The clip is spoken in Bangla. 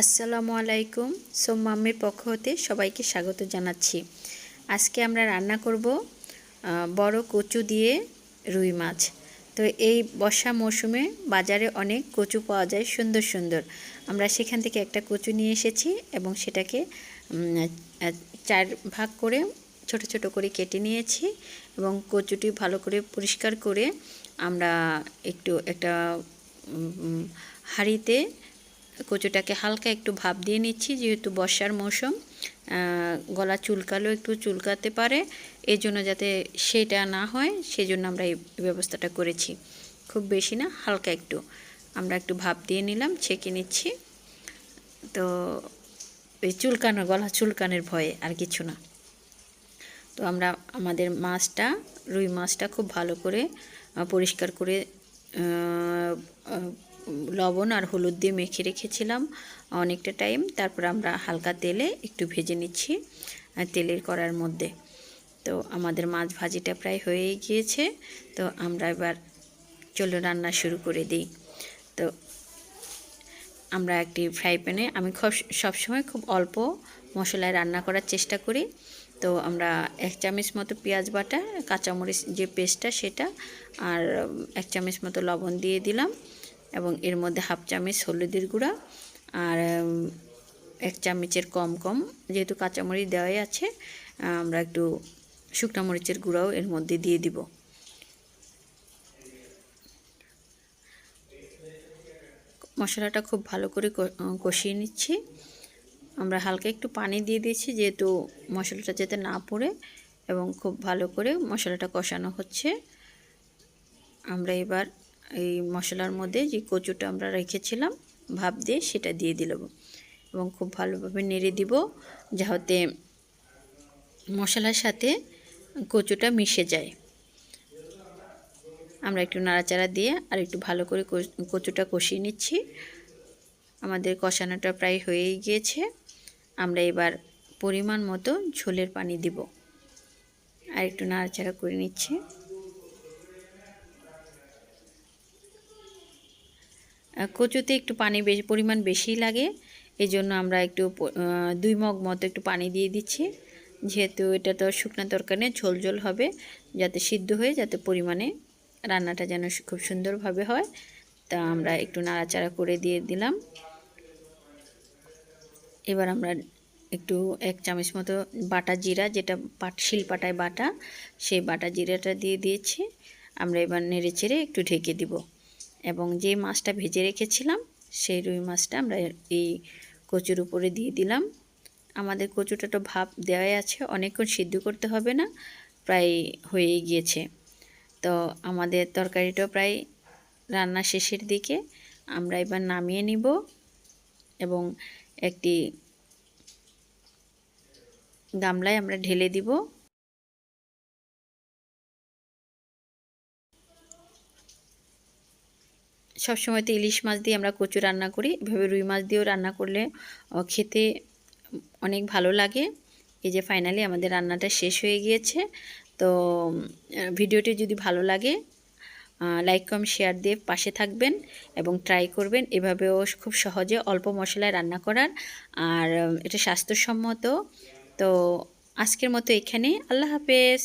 আসসালামু আলাইকুম। সোম্মাম্মির পক্ষ হতে সবাইকে স্বাগত জানাচ্ছি। আজকে আমরা রান্না করব বড় কচু দিয়ে রুই মাছ। তো এই বর্ষা মৌসুমে বাজারে অনেক কচু পাওয়া যায় সুন্দর সুন্দর। আমরা সেখান থেকে একটা কচু নিয়ে এসেছি এবং সেটাকে চার ভাগ করে ছোট ছোট করে কেটে নিয়েছি এবং কচুটি ভালো করে পরিষ্কার করে আমরা একটু একটা হাঁড়িতে কচুটাকে হালকা একটু ভাপ দিয়ে নিচ্ছি, যেহেতু বর্ষার মৌসুম গলা চুলকালো একটু চুলকাতে পারে এই জন্য যাতে সেটা না হয় সেই জন্য আমরা এই ব্যবস্থাটা করেছি। খুব বেশি না, হালকা একটু, আমরা একটু ভাপ দিয়ে নিলাম, ছেঁকে নিচ্ছি। তো এই চুলকানো, গলা চুলকানের ভয়ে আর কিছু না। তো আমরা আমাদের মাছটা, রুই মাছটা খুব ভালো করে পরিষ্কার করে লবণ আর হলুদ দিয়ে মেখে রেখেছিলাম অনেকটা টাইম। তারপর আমরা হালকা তেলে একটু ভেজে নিচ্ছি তেলের কড়ার মধ্যে। তো আমাদের মাছ ভাজিটা প্রায় হয়েই গিয়েছে। তো আমরা এবার চলো রান্না শুরু করে দিই। তো আমরা একটি ফ্রাই প্যানে, আমি খুব সবসময় খুব অল্প মশলায় রান্না করার চেষ্টা করি। তো আমরা এক চামচ মতো পেঁয়াজ বাটা, কাঁচামরিচ যে পেস্টটা সেটা, আর এক চামচ মতো লবণ দিয়ে দিলাম। এবং এর মধ্যে হাফ চামচ হলুদের গুঁড়া আর এক চামচের কম কম, যেহেতু কাঁচামরিচ দেওয়াই আছে আমরা একটু শুকনো মরিচের গুঁড়াও এর মধ্যে দিয়ে দিব। মশলাটা খুব ভালো করে কষিয়ে নিচ্ছি। আমরা হালকা একটু পানি দিয়ে দিয়েছি, যেহেতু মশলাটা যাতে না পড়ে এবং খুব ভালো করে মশলাটা কষানো হচ্ছে। আমরা এবার এই মশলার মধ্যে যে কচুটা আমরা রেখেছিলাম, ভাপ দিয়ে সেটা দিয়ে দিলাম এবং খুব ভালোভাবে নেড়ে দিব, যাতে মশলার সাথে কচুটা মিশে যায়। আমরা একটু নাড়াচাড়া দিয়ে আর একটু ভালো করে কচুটা কষিয়ে নিচ্ছি। আমাদের কষানোটা প্রায় হয়েই গিয়েছে। আমরা এবার পরিমাণ মতো ঝোলের পানি দিব। আর একটু নাড়াচাড়া করে নিচ্ছি। কচুতে একটু পানি বেশি, পরিমাণ বেশিই লাগে। এই জন্য আমরা একটু দুই মগ মতো একটু পানি দিয়ে দিচ্ছি। যেহেতু এটা তো শুকনো তরকারি ঝোল ঝোল হবে, যাতে সিদ্ধ হয়ে, যাতে পরিমাণে রান্নাটা যেন খুব সুন্দরভাবে হয়। তা আমরা একটু নাড়াচাড়া করে দিয়ে দিলাম। এবার আমরা একটু এক চামচ মতো বাটা জিরা, যেটা পাট, শিলপাটায় বাটা, সেই বাটা জিরাটা দিয়ে দিয়েছি। আমরা এবার নেড়ে চেড়ে একটু ঢেকে দিব। এবং যে মাছটা ভেজে রেখেছিলাম, সেই রুই মাছটা আমরা এই কচুর উপরে দিয়ে দিলাম। আমাদের কচুটা তো ভাপ দেওয়াই আছে, অনেকক্ষণ সিদ্ধ করতে হবে না, প্রায় হয়েই গিয়েছে। তো আমাদের তরকারিটাও প্রায় রান্না শেষের দিকে, আমরা এবার নামিয়ে নিব এবং একটি গামলায় আমরা ঢেলে দিব। সবসময় তো ইলিশ মাছ দিয়ে আমরা কচু রান্না করি। এভাবে রুই মাছ দিয়েও রান্না করলে খেতে অনেক ভালো লাগে। এই যে ফাইনালি আমাদের রান্নাটা শেষ হয়ে গিয়েছে। তো ভিডিওটি যদি ভালো লাগে লাইক কম শেয়ার দিয়ে পাশে থাকবেন এবং ট্রাই করবেন। এভাবেও খুব সহজে অল্প মশলায় রান্না করার। আর এটা স্বাস্থ্যসম্মত। তো, আজকের মতো এখানে আল্লাহ হাফেজ।